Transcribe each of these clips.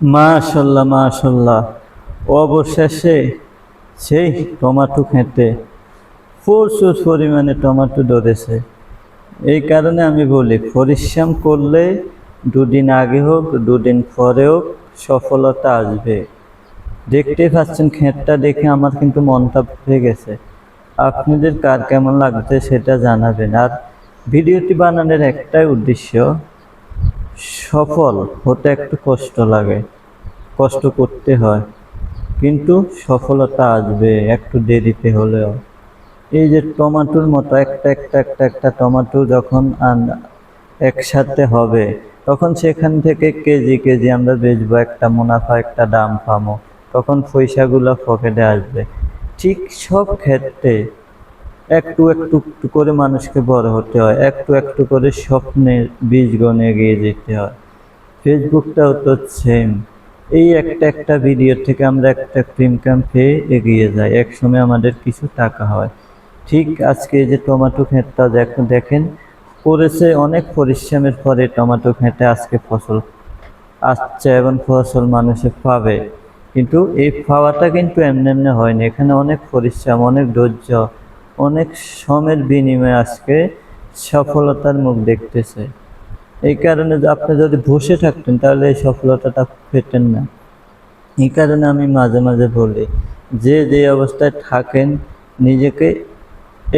মাশাল্লাহ মাশাল্লাহ। অবশেষে সেই টমাটো খেতে প্রচুর পরিমাণে টমাটো ধরেছে। এই কারণে আমি বলি, পরিশ্রম করলে দুদিন আগে হোক, দুদিন পরে হোক, সফলতা আসবে। দেখতে পাচ্ছেন, ক্ষেতটা দেখে আমার কিন্তু মনটা ভরে গেছে। আপনাদের কার কেমন লাগছে সেটা জানাবেন। আর ভিডিওটি বানানোর একটাই উদ্দেশ্য সফল হতে একটু কষ্ট লাগে, কষ্ট করতে হয়। কিন্তু সফলতা আসবে একটু দেরিতে হলেও। এই যে টমাটোর মতো একটা একটা একটা একটা টমাটো যখন একসাথে হবে, তখন সেখান থেকে কেজি কেজি আমরা বেচবো, একটা মুনাফা, একটা দাম পাবো তখন পয়সাগুলো পকেটে আসবে। ঠিক সব ক্ষেত্রে একটু একটু একটু করে মানুষকে বড় হতে হয়, একটু একটু করে স্বপ্নের বীজ গনে এগিয়ে যেতে হয়। ফেসবুকটাও তো সেম এই একটা একটা ভিডিও থেকে আমরা একটা ইনকাম পেয়ে এগিয়ে যাই, একসময় আমাদের কিছু টাকা হয়। ঠিক আজকে যে টমেটো ক্ষেতটা দেখেন দেখেন, করেছে অনেক পরিশ্রমের পরে টমেটো খেতে আজকে ফসল আসছে এবং ফসল মানুষে পাবে। কিন্তু এই পাওয়াটা কিন্তু এমনি এমনি হয়নি, এখানে অনেক পরিশ্রম, অনেক ধৈর্য অনেক শ্রমের বিনিময়ে আজকে সফলতার মুখ দেখতেছে। এই কারণে আপনি যদি বসে থাকতেন, তাহলে এই সফলতাটা পেতেন না। এই কারণে আমি মাঝে মাঝে বলি, যে যে অবস্থায় থাকেন, নিজেকে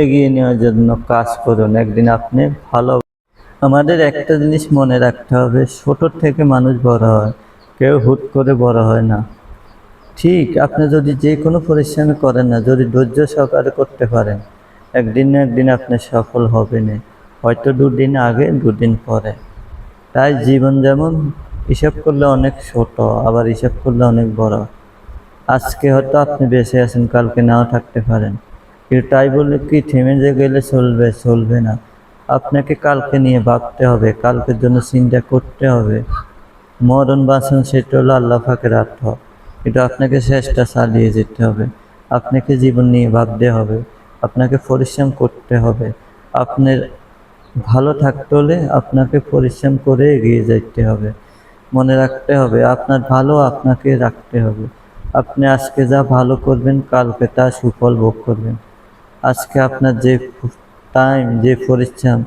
এগিয়ে নেওয়ার জন্য কাজ করুন। একদিন আপনি ভালো আমাদের একটা জিনিস মনে রাখতে হবে, ছোট থেকে মানুষ বড় হয়, কেউ হুট করে বড় হয় না। ঠিক, আপনি যদি যে কোনো পরিশ্রম করেন না, যদি ধৈর্য সহকারে করতে পারেন একদিন না একদিন আপনি সফল হবেন হয়তো দুদিন আগে, দুদিন পরে। তাই জীবন যেমন হিসাব করলে অনেক ছোট, আবার হিসাব করলে অনেক বড়। আজকে হয়তো আপনি বেঁচে আছেন, কালকে নাও থাকতে পারেন। কিন্তু তাই বলে কি, থেমে যে গেলে চলবে চলবে না। আপনাকে কালকে নিয়ে ভাবতে হবে, কালকের জন্য চিন্তা করতে হবে। মরণ বাসন সেটা হলো আল্লাহ ফাঁকের আর্থ এটা আপনাকে চেষ্টা চালিয়ে যেতে হবে। আপনাকে জীবন নিয়ে ভাবতে হবে। আপনাকে পরিশ্রম করতে হবে। আপনার ভালো থাকতে হলে আপনাকে পরিশ্রম করে এগিয়ে যেতে হবে। মনে রাখতে হবে, আপনার ভালো আপনাকে রাখতে হবে। আপনি আজকে যা ভালো করবেন, কালকে তা সুফল ভোগ করবেন। আজকে আপনার যে টাইম যে পরিশ্রম,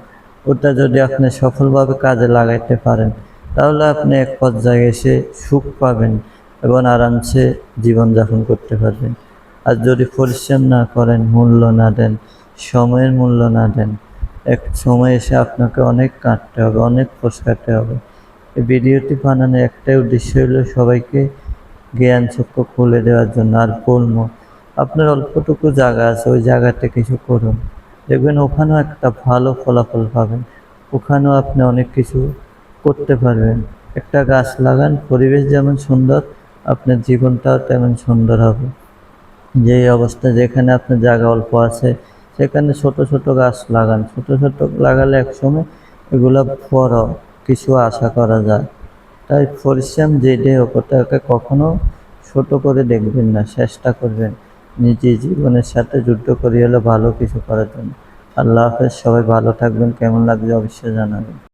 ওটা যদি আপনি সফলভাবে কাজে লাগাইতে পারেন, তাহলে আপনি এক পর্যায়ে এসে সুখ পাবেন এবং আরামসে জীবনযাপন করতে পারবেন। আর যদি পরিশ্রম না করেন, মূল্য না দেন, সময়ের মূল্য না দেন, এক সময় এসে আপনাকে অনেক কাটতে হবে, অনেক পোষকাতে হবে। এই ভিডিওটি বানানোর একটাই উদ্দেশ্য হলো সবাইকে জ্ঞান চক্ষু খুলে দেওয়ার জন্য আর বলব, আপনার অল্পটুকু জায়গা আছে, ওই জায়গাতে কিছু করুন। দেখবেন ওখানেও একটা ভালো ফলাফল পাবেন, ওখানেও আপনি অনেক কিছু করতে পারবেন। একটা গাছ লাগান, পরিবেশ যেমন সুন্দর, আপনার জীবনটাও তেমন সুন্দর হবে। যে অবস্থা যেখানে আপনার জায়গা অল্প আছে, সেখানে ছোট ছোট গাছ লাগান। ছোট ছোট লাগালে একসময় এগুলো বড় কিছু আশা করা যায়। তাই পরিশ্রম যেটাই হোক ওটাকে কখনো ছোট করে দেখবেন না, চেষ্টা করবেন। নিজের জীবনের সাথে যুদ্ধ করে হলে ভালো কিছু করার জন্য। আল্লাহ হাফেজ, সবাই ভালো থাকবেন। কেমন লাগবে অবশ্যই জানাবেন।